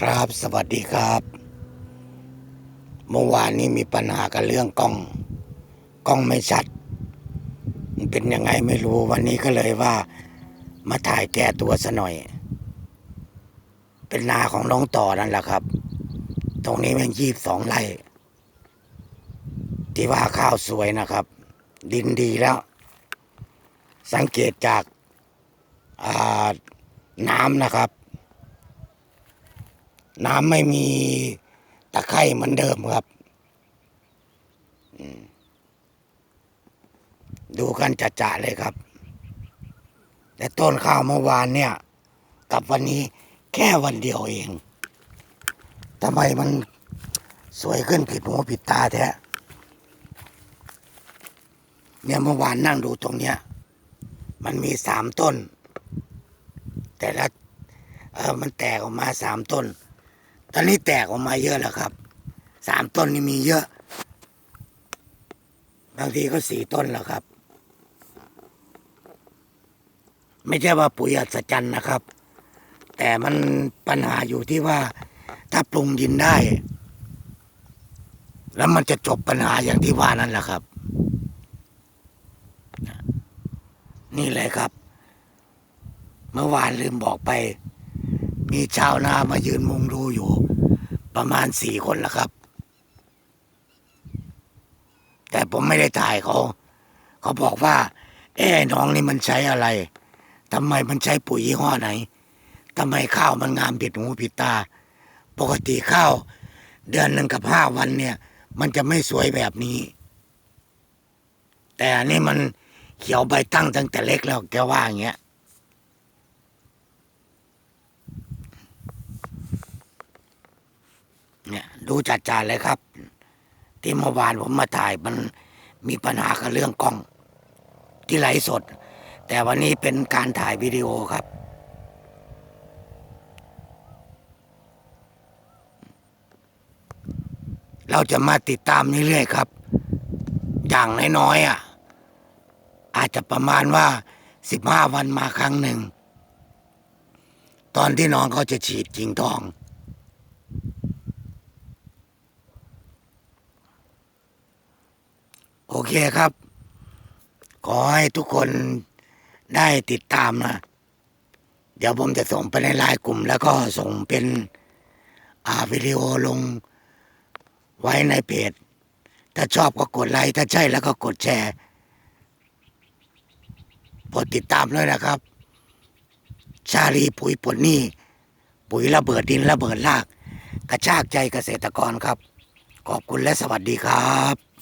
ครับสวัสดีครับ เมื่อวานนี้มีปัญหากับเรื่องกล้อง กล้องไม่ชัด มันเป็นยังไงไม่รู้วันนี้ก็เลยว่า มาถ่ายแก้ตัวซะหน่อย เป็นนาของน้องต่อนั่นแหละครับ ตรงนี้แม่งยี่สองไร่ ที่ว่าข้าวสวยนะครับ ดินดีแล้ว สังเกตจากาน้ำนะครับ น้ำไม่มีตะไคร่เหมือนเดิมครับดูกันจะจะๆเลยครับ แต่ต้นข้าวเมื่อวานเนี่ย กับวันนี้แค่วันเดียวเองทำไมมันสวยขึ้นผิดหูผิดตาแท้เนี่ยเมื่อวานนั่งดูตรงเนี้ย มันมีสามต้น แต่ละเออมันแตกออกมาสามต้น ตอนนี้แตกออกมาเยอะแล้วครับ สามต้นนี่มีเยอะ บางทีก็สี่ต้นแล้วครับ ไม่ใช่ว่าปุ๋ยอัศจรรย์นะครับ แต่มันปัญหาอยู่ที่ว่า ถ้าปรุงดินได้ แล้วมันจะจบปัญหาอย่างที่ว่านั่นแหละครับ นี่เลยครับ เมื่อวานลืมบอกไป มีชาวนามายืนมุงดูอยู่ ประมาณสี่คนแล้วครับ แต่ผมไม่ได้ถ่ายเขา เขาบอกว่า เอ้น้องนี่มันใช้อะไรทำไมมันใช้ปุ๋ยยี่ห้อไหนทำไมข้าวมันงามผิดหูผิดตา ปกติข้าวเดือนหนึ่งกับห้าวันเนี่ย มันจะไม่สวยแบบนี้ แต่อันนี้มันเขียวใบตั้งตั้งแต่เล็กแล้วแกว่าอย่างเงี้ย เนี่ย ดูจัดจานเลยครับ ที่เมื่อวานผมมาถ่ายมันมีปัญหากับเรื่องกล้อง ที่ไลฟ์สด แต่วันนี้เป็นการถ่ายวิดีโอครับ เราจะมาติดตามเรื่อยๆครับ อย่างน้อยๆอะ อาจจะประมาณว่าสิบห้าวันมาครั้งหนึ่ง ตอนที่น้องเขาจะฉีดจิงทอง โอ เคครับ ขอให้ทุกคนได้ติดตามนะ เดี๋ยวผมจะส่งไปในไลน์กลุ่ม แล้วก็ส่งเป็นอาวิดีโอลงไว้ในเพจ ถ้าชอบก็กดไลค์ ถ้าใช่แล้วก็กดแชร์กดติดตามด้วยนะครับ ชาลีปุ๋ยปลนี้ปุ๋ยระเบิดดินระเบิดราก กระชากใจเกษตรกรครับ ขอบคุณและสวัสดีครับ